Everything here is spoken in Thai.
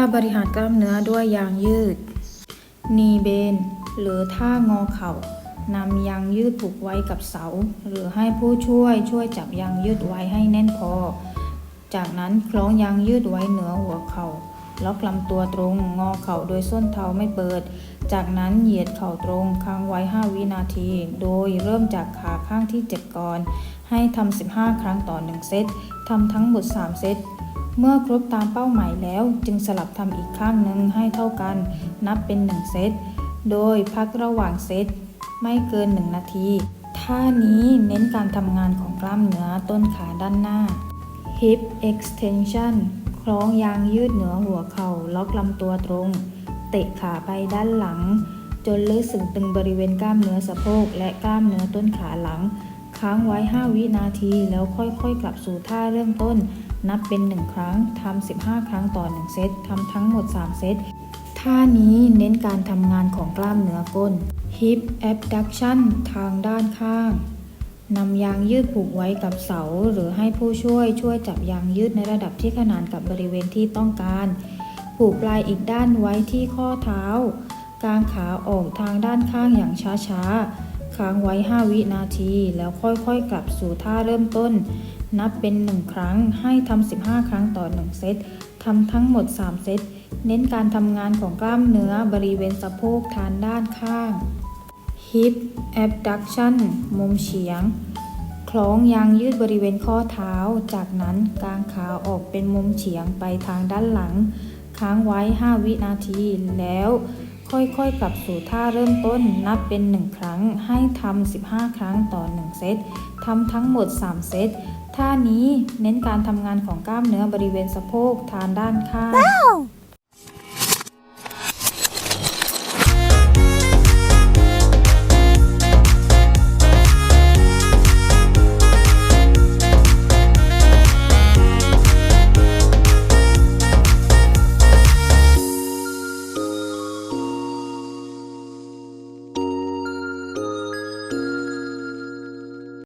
าบริหารกล้ามเนื้อด้วยยางยืด นีเบน หรือท่างอเข่านำยางยืดผูกไว้กับเสา หรือให้ผู้ช่วยช่วยจับยางยืดไว้ให้แน่นพอ จากนั้นคล้องยางยืดไว้เหนือหัวเขา่าล็อกลำตัวตรงงอเข่าโดยส้นเท้าไม่เปิด จากนั้นเหยียดเข่าตรงค้างไว้ 5 วินาที โดยเริ่มจากขาข้างที่เจ็บก่อน ให้ทำ15 ครั้งต่อ 1 เซตทำทั้งหมด 3 เซต เมื่อครบตามเป้าหมายแล้วจึงสลับทำอีกข้างหนึ่งให้เท่ากัน นับเป็น 1 เซต โดยพักระหว่างเซต ไม่เกิน 1 นาที ท่านี้เน้นการทำงานของกล้ามเนื้อต้นขาด้านหน้า hip extension คล้องยางยืดเหนือหัวเข่าล็อกลำตัวตรง เตะขาไปด้านหลัง จนลึกสึงตึงบริเวณกล้ามเนื้อสะโพกและกล้ามเนื้อต้นขาหลัง ค้างไว้ 5 วินาที แล้วค่อยๆ กลับสู่ท่าเริ่มต้น นับเป็น 1 ครั้งทำ15 ครั้งต่อ 1 เซตทำทั้งหมด 3 เซต ท่านี้เน้นการทำงานของกล้ามเนื้อก้น hip abduction ทางด้านข้างนำยางยืดผูกไว้กับเสา หรือให้ผู้ช่วยช่วยจับยางยืดในระดับที่ขนานกับบริเวณที่ต้องการ ผูกปลายอีกด้านไว้ที่ข้อเท้ากางขาออกทางด้านข้างอย่างช้าๆ ค้างไว้ 5 วินาที แล้วค่อยๆ กลับสู่ท่าเริ่มต้น นับเป็น 1 ครั้งให้ทำ 15 ครั้งต่อ 1 เซตทำทั้งหมด 3 เซต เน้นการทำงานของกล้ามเนื้อบริเวณสะโพกทานด้านข้าง hip abduction มุมเฉียง คล้องยางยืดบริเวณข้อเท้า จากนั้นกางขาออกเป็นมุมเฉียงไปทางด้านหลัง ค้างไว้ 5 วินาทีแล้ว ค่อยๆ กลับสู่ท่าเริ่มต้นนับเป็น 1 ครั้ง ให้ทำ15 ครั้งต่อ 1 เซตทำทั้งหมด 3 เซต ท่านี้เน้นการทำงานของกล้ามเนื้อบริเวณสะโพกทานด้านข้าง